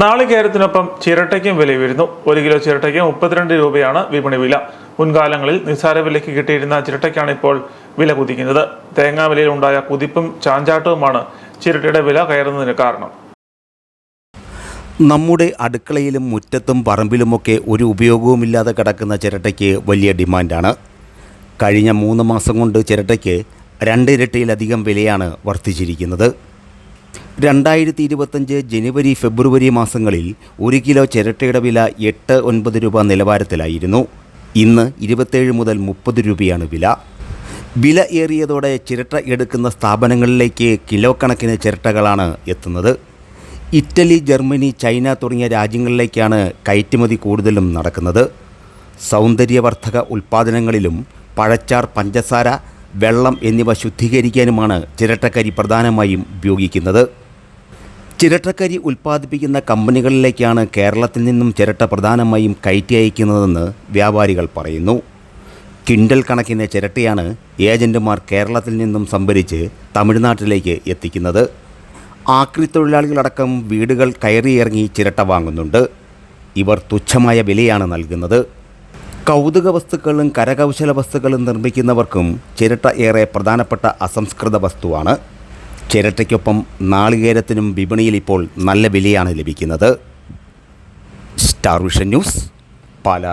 നാളികേരത്തിനൊപ്പം ചിരട്ടയ്ക്കും വില ഉയരുന്നു. ഒരു കിലോ ചിരട്ടയ്ക്ക് മുപ്പത്തിരണ്ട് രൂപയാണ് വിപണി വില. മുൻകാലങ്ങളിൽ നിസ്സാര വിലയ്ക്ക് കിട്ടിയിരുന്ന ചിരട്ടയ്ക്കാണ് ഇപ്പോൾ വില കുതിക്കുന്നത്. തേങ്ങാ വിലയിൽ ഉണ്ടായ കുതിപ്പും ചാഞ്ചാട്ടവുമാണ് ചിരട്ടയുടെ വില കയറുന്നതിന് കാരണം. നമ്മുടെ അടുക്കളയിലും മുറ്റത്തും പറമ്പിലുമൊക്കെ ഒരു ഉപയോഗവുമില്ലാതെ കിടക്കുന്ന ചിരട്ടയ്ക്ക് വലിയ ഡിമാൻഡാണ്. കഴിഞ്ഞ മൂന്ന് മാസം കൊണ്ട് ചിരട്ടയ്ക്ക് രണ്ടിരട്ടിയിലധികം വിലയാണ് വർദ്ധിച്ചിരിക്കുന്നത്. രണ്ടായിരത്തി ഇരുപത്തഞ്ച് ജനുവരി ഫെബ്രുവരി മാസങ്ങളിൽ ഒരു കിലോ ചിരട്ടയുടെ വില എട്ട് ഒൻപത് രൂപ നിലവാരത്തിലായിരുന്നു. ഇന്ന് ഇരുപത്തേഴ് മുതൽ മുപ്പത് രൂപയാണ് വില. വില ഏറിയതോടെ ചിരട്ട എടുക്കുന്ന സ്ഥാപനങ്ങളിലേക്ക് കിലോ കണക്കിന് ചിരട്ടകളാണ് എത്തുന്നത്. ഇറ്റലി ജർമ്മനി ചൈന തുടങ്ങിയ രാജ്യങ്ങളിലേക്കാണ് കയറ്റുമതി കൂടുതലും നടക്കുന്നത്. സൗന്ദര്യവർദ്ധക ഉൽപ്പാദനങ്ങളിലും പഴച്ചാർ പഞ്ചസാര വെള്ളം എന്നിവ ശുദ്ധീകരിക്കാനുമാണ് ചിരട്ടക്കരി പ്രധാനമായും ഉപയോഗിക്കുന്നത്. ചിരട്ടക്കരി ഉൽപ്പാദിപ്പിക്കുന്ന കമ്പനികളിലേക്കാണ് കേരളത്തിൽ നിന്നും ചിരട്ട പ്രധാനമായും കയറ്റി അയക്കുന്നതെന്ന് വ്യാപാരികൾ പറയുന്നു. കിണ്ടൽ കണക്കിന് ചിരട്ടയാണ് ഏജന്റുമാർ കേരളത്തിൽ നിന്നും സംഭരിച്ച് തമിഴ്നാട്ടിലേക്ക് എത്തിക്കുന്നത്. ആക്രി തൊഴിലാളികളടക്കം വീടുകൾ കയറിയിറങ്ങി ചിരട്ട വാങ്ങുന്നുണ്ട്. ഇവർ തുച്ഛമായ വിലയാണ് നൽകുന്നത്. കൗതുക വസ്തുക്കളും കരകൗശല വസ്തുക്കളും നിർമ്മിക്കുന്നവർക്കും ചിരട്ട ഏറെ പ്രധാനപ്പെട്ട അസംസ്കൃത വസ്തുവാണ്. ചിരട്ടയ്ക്കൊപ്പം നാളികേരത്തിനും വിപണിയിൽ ഇപ്പോൾ നല്ല വിലയാണ് ലഭിക്കുന്നത്. Star Vision News Pala.